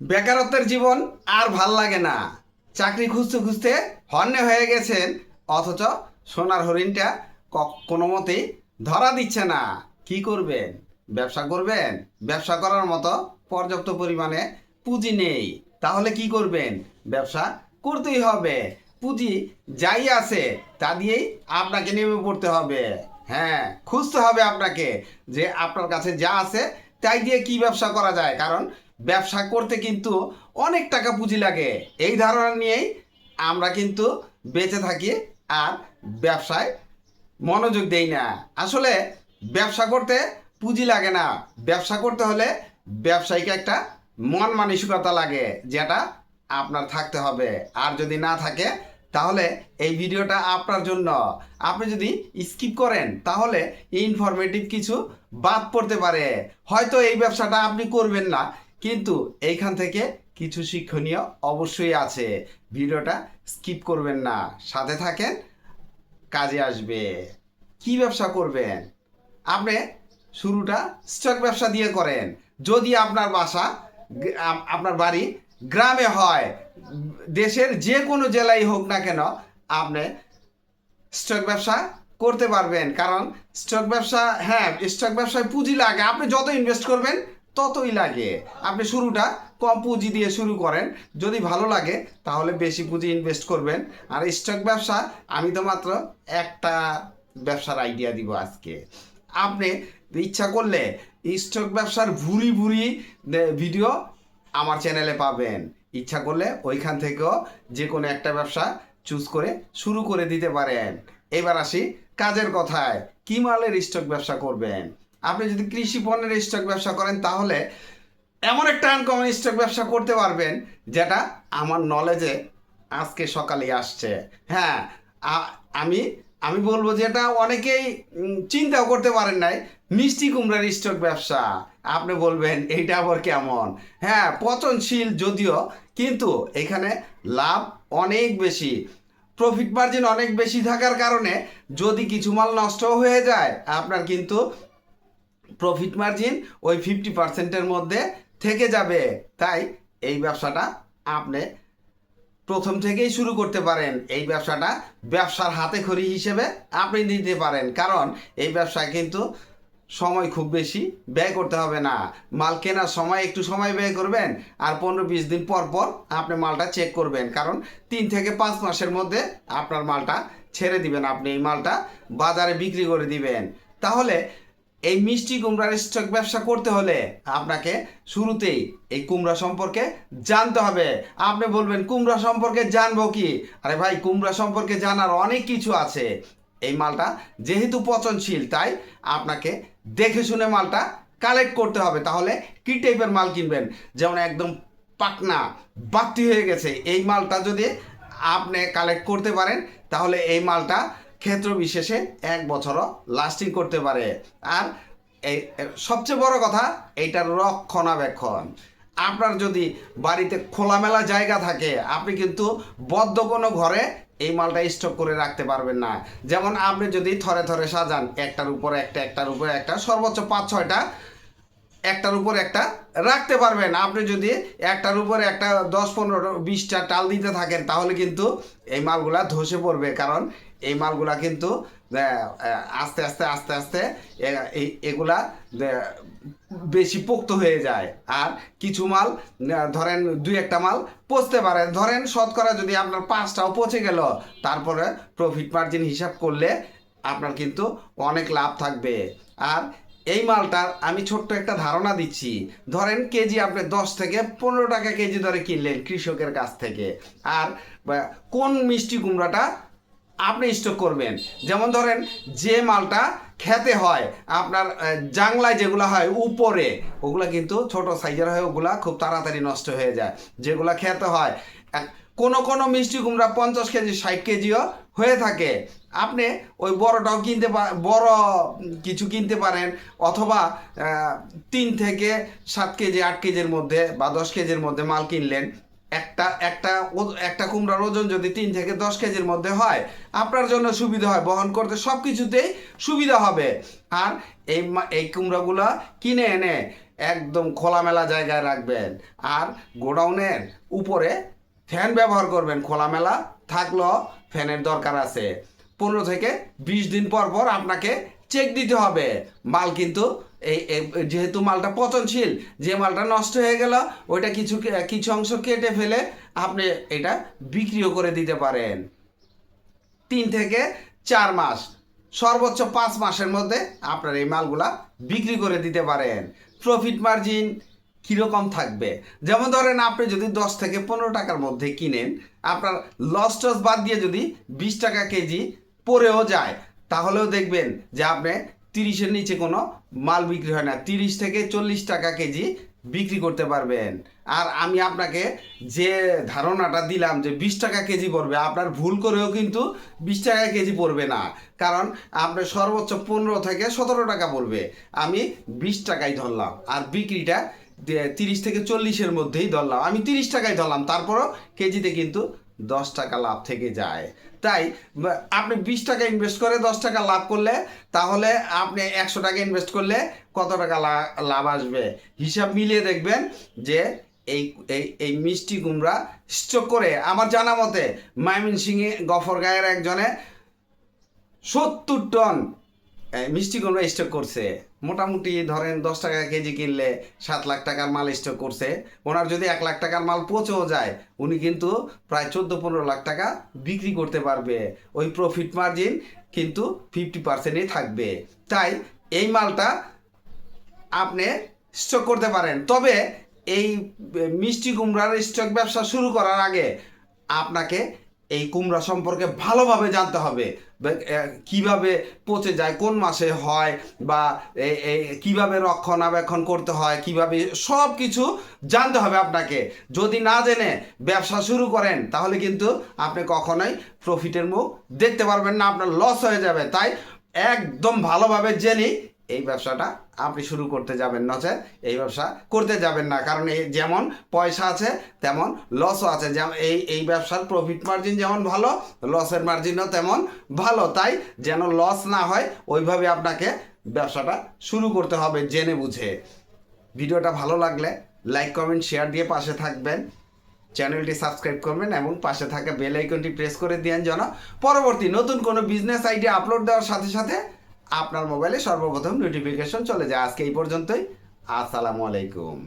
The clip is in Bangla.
বেকারত্বের জীবন আর ভালো লাগে না। চাকরি খুঁজতে খুঁজতে হন্যে হয়ে গেছেন, অথচ সোনার হরিণটা কোনো মতেই ধরা দিচ্ছে না। কি করবেন? ব্যবসা করবেন? ব্যবসা করার মতো পর্যাপ্ত পরিমাণে পুঁজি নেই। তাহলে কি করবেন? ব্যবসা করতেই হবে। পুঁজি যাই আছে, তা দিয়েই আপনাকে নেমে পড়তে হবে। হ্যাঁ খুঁজতে হবে আপনাকে যে আপনার কাছে যা আছে, তাই দিয়ে কি ব্যবসা করা যায়? কারণ ব্যবসা করতে কিন্তু অনেক টাকা পুঁজি লাগে। এই ধারণা নিয়েই আমরা কিন্তু বেঁচে থাকি আর ব্যবসায় মনোযোগ দেই না। আসলে ব্যবসা করতে পুঁজি লাগে না। ব্যবসা করতে হলে ব্যবসায়ীকে একটা মন মানসিকতা লাগে, যেটা আপনার থাকতে হবে। আর যদি না থাকে, তাহলে এই ভিডিওটা আপনার জন্য। আপনি যদি স্কিপ করেন, তাহলে ইনফরমেটিভ কিছু বাদ পড়তে পারে। হয়তো এই ব্যবসাটা আপনি করবেন না। কিন্তু এইখান থেকে কিছু শিক্ষণীয় অবশ্যই আছে। ভিডিওটা স্কিপ করবেন না। সাথে থাকেন, কাজে আসবে। কি ব্যবসা করবেন? আপনি শুরুটা স্টক ব্যবসা দিয়ে করেন। যদি আপনার বাসা আপনার বাড়ি গ্রামে হয়, দেশের যে কোনো জেলায় হোক না কেন, আপনি স্টক ব্যবসা করতে পারবেন। কারণ স্টক ব্যবসা হ্যাঁ স্টক ব্যবসায় পুঁজি লাগে। আপনি যত ইনভেস্ট করবেন ততই লাগে। আপনি শুরুটা কম পুঁজি দিয়ে শুরু করেন। যদি ভালো লাগে, তাহলে বেশি পুঁজি ইনভেস্ট করবেন। আর স্টক ব্যবসা, আমি তো মাত্র একটা ব্যবসার আইডিয়া দিব আজকে। আপনি ইচ্ছা করলে স্টক ব্যবসার ভুরি ভুরি ভিডিও আমার চ্যানেলে পাবেন। ইচ্ছা করলে ওইখান থেকেও যে কোনো একটা ব্যবসা চুজ করে শুরু করে দিতে পারেন। এবার আসি কাজের কথায়। কি মালের স্টক ব্যবসা করবেন? আপনি যদি কৃষি পণ্যের স্টক ব্যবসা করেন, তাহলে এমন একটা আনকমন স্টক ব্যবসা করতে পারবেন, যেটা আমার নলেজে আজকে সকালে আসছে। হ্যাঁ আমি আমি বলব যেটা অনেকেই চিন্তাও করতে পারেন নাই, মিষ্টি কুমড়ার স্টক ব্যবসা। আপনি বলবেন, এইটা আবার কেমন? হ্যাঁ পচনশীল যদিও, কিন্তু এখানে লাভ অনেক বেশি। প্রফিট মার্জিন অনেক বেশি থাকার কারণে যদি কিছু মাল নষ্ট হয়ে যায়, আপনার কিন্তু প্রফিট মার্জিন ওই ফিফটি পার্সেন্টের মধ্যে থেকে যাবে। তাই এই ব্যবসাটা আপনি প্রথম থেকেই শুরু করতে পারেন। এই ব্যবসাটা ব্যবসার হাতে খড়ি হিসেবে আপনি দিতে পারেন। কারণ এই ব্যবসায় কিন্তু সময় খুব বেশি ব্যয় করতে হবে না। মাল কেনার সময় একটু সময় ব্যয় করবেন আর পনেরো বিশ দিন পর পর আপনি মালটা চেক করবেন। কারণ তিন থেকে পাঁচ মাসের মধ্যে আপনার মালটা ছেড়ে দিবেন। আপনি এই মালটা বাজারে বিক্রি করে দিবেন। তাহলে এই মিষ্টি কুমড়ার স্টক ব্যবসা করতে হলে আপনাকে শুরুতেই এই কুমড়া সম্পর্কে জানতে হবে। আপনি বলবেন, কুমড়া সম্পর্কে জানব কি? আরে ভাই, কুমড়া সম্পর্কে জানার অনেক কিছু আছে। এই মালটা যেহেতু পচনশীল, তাই আপনাকে দেখে শুনে মালটা কালেক্ট করতে হবে। তাহলে কি টাইপের মাল কিনবেন? যেমন একদম পাকনা বাতি হয়ে গেছে। এই মালটা যদি আপনি কালেক্ট করতে পারেন, তাহলে এই মালটা ক্ষেত্র বিশেষে এক বছরও লাস্টিং করতে পারে। আর এই সবচেয়ে বড় কথা এইটার রক্ষণাবেক্ষণ। আপনার যদি বাড়িতে খোলামেলা জায়গা থাকে, আপনি কিন্তু বদ্ধ কোনো ঘরে এই মালটা স্টক করে রাখতে পারবেন না। যেমন আপনি যদি থরে থরে সাজান, একটার উপর একটা, একটার উপর একটা, সর্বোচ্চ পাঁচ, ছয়টা, একটার উপর একটা রাখতে পারবেন। আপনি যদি একটার উপর একটা দশ, পনেরো, বিশটা টাল দিতে থাকেন, তাহলে কিন্তু এই মালগুলা ধসে পড়বে। কারণ এই মালগুলা কিন্তু আস্তে আস্তে আস্তে আস্তে এগুলা বেশি পোক্ত হয়ে যায়। আর কিছু মাল ধরেন দুই একটা মাল পচতে পারে। ধরেন শতকরা যদি আপনার পাঁচটাও পচে গেল, তারপরে প্রফিট মার্জিন হিসাব করলে আপনার কিন্তু অনেক লাভ থাকবে। আর এই মালটার আমি ছোট্ট একটা ধারণা দিচ্ছি। ধরেন কেজি আপনি দশ থেকে পনেরো টাকা কেজি ধরে কিনলেন কৃষকের কাছ থেকে। আর কোন মিষ্টি কুমড়াটা আপনি স্টক করবেন। যেমন ধরেন, যে মালটা খেতে হয়, আপনার জাংলায় যেগুলো হয়, উপরে, ওগুলা কিন্তু ছোট সাইজের হয়, ওগুলা খুব তাড়াতাড়ি নষ্ট হয়ে যায়। যেগুলা খেতে হয় কোনো কোনো মিষ্টি কুমড়া পঞ্চাশ কেজি, ষাট কেজিও হয়ে থাকে। আপনি ওই বড়টাও কিনতে বড় কিছু কিনতে পারেন, অথবা তিন থেকে সাত কেজি, আট কেজির মধ্যে বা দশ কেজির মধ্যে মাল কিনলেন একটা একটা একটা কুমড়ার ওজন যদি তিন থেকে দশ কেজির মধ্যে হয়, আপনার জন্য সুবিধা হয়। বহন করতে সব কিছুতেই সুবিধা হবে। আর এই এই কুমড়াগুলো কিনে এনে একদম খোলামেলা জায়গায় রাখবেন। আর গোডাউনের উপরে ফ্যান ব্যবহার করবেন। খোলামেলা থাকলেও ফ্যানের দরকার আছে। পনেরো থেকে বিশ দিন পর পর আপনাকে চেক দিতে হবে। মাল কিন্তু এই যেহেতু মালটা পচনশীল, যে মালটা নষ্ট হয়ে গেল, ওইটা কিছু কিছু অংশ কেটে ফেলে আপনি এটা বিক্রিও করে দিতে পারেন। তিন থেকে চার মাস, সর্বোচ্চ পাঁচ মাসের মধ্যে আপনার এই মালগুলা বিক্রি করে দিতে পারেন। প্রফিট মার্জিন কীরকম থাকবে? যেমন ধরেন আপনি যদি দশ থেকে পনেরো টাকার মধ্যে কিনেন, আপনার লস টস বাদ দিয়ে যদি বিশ টাকা কেজি পরেও যায়, তাহলেও দেখবেন যে আপনি তিরিশের নিচে কোনো মাল বিক্রি হয় না। তিরিশ থেকে চল্লিশ টাকা কেজি বিক্রি করতে পারবেন। আর আমি আপনাকে যে ধারণাটা দিলাম যে বিশ টাকা কেজি পড়বে, আপনার ভুল করেও কিন্তু বিশ টাকা কেজি পড়বে না। কারণ আপনার সর্বোচ্চ পনেরো থেকে সতেরো টাকা পড়বে। আমি বিশ টাকাই ধরলাম আর বিক্রিটা তিরিশ থেকে চল্লিশের মধ্যেই ধরলাম। আমি তিরিশ টাকাই ধরলাম, তারপরও কেজিতে কিন্তু দশ টাকা লাভ থেকে যায়। তাই আপনি বিশ টাকা ইনভেস্ট করে দশ টাকা লাভ করলে, তাহলে আপনি একশো টাকা ইনভেস্ট করলে কত টাকা লাভ আসবে? হিসাব মিলিয়ে দেখবেন যে এই এই এই মিষ্টি কুমড়া স্টক করে, আমার জানা মতে ময়মনসিংহে গফরগাঁয়ের একজনে সত্তর টন মিষ্টি কুমড়া স্টক করছে। মোটামুটি ধরেন দশ টাকা কেজি কিনলে সাত লাখ টাকার মাল স্টক করছে। ওনার যদি এক লাখ টাকার মাল পচেও যায়, উনি কিন্তু প্রায় চোদ্দ পনেরো লাখ টাকা বিক্রি করতে পারবে। ওই প্রফিট মার্জিন কিন্তু ফিফটি পার্সেন্টই থাকবে। তাই এই মালটা আপনি স্টক করতে পারেন। তবে এই মিষ্টি কুমড়ার স্টক ব্যবসা শুরু করার আগে আপনাকে এই কুমড়া সম্পর্কে ভালোভাবে জানতে হবে কীভাবে পচে যায়, কোন মাসে হয় বা কীভাবে রক্ষণাবেক্ষণ করতে হয়, কীভাবে সব কিছু জানতে হবে আপনাকে। যদি না জেনে ব্যবসা শুরু করেন, তাহলে কিন্তু আপনি কখনোই প্রফিটের মুখ দেখতে পারবেন না, আপনার লস হয়ে যাবে। তাই একদম ভালোভাবে জেনে এই ব্যবসাটা আপনি শুরু করতে যাবেন নচেত এই ব্যবসা করতে যাবেন না। কারণ এই যেমন পয়সা আছে, তেমন লসও আছে। যেমন এই এই ব্যবসার প্রফিট মার্জিন যেমন ভালো লসের মার্জিনও তেমন ভালো। তাই যেন লস না হয়, ওইভাবে আপনাকে ব্যবসাটা শুরু করতে হবে জেনে বুঝে। ভিডিওটা ভালো লাগলে লাইক কমেন্ট শেয়ার দিয়ে পাশে থাকবেন। চ্যানেলটি সাবস্ক্রাইব করবেন এবং পাশে থাকা বেল আইকনটি প্রেস করে দিয়েন যেন পরবর্তী নতুন কোনো বিজনেস আইডিয়া আপলোড দেওয়ার সাথে সাথে আপনার মোবাইলে সর্বপ্রথম নোটিফিকেশন চলে যায়। আজকে এই পর্যন্তই। আসসালামু আলাইকুম।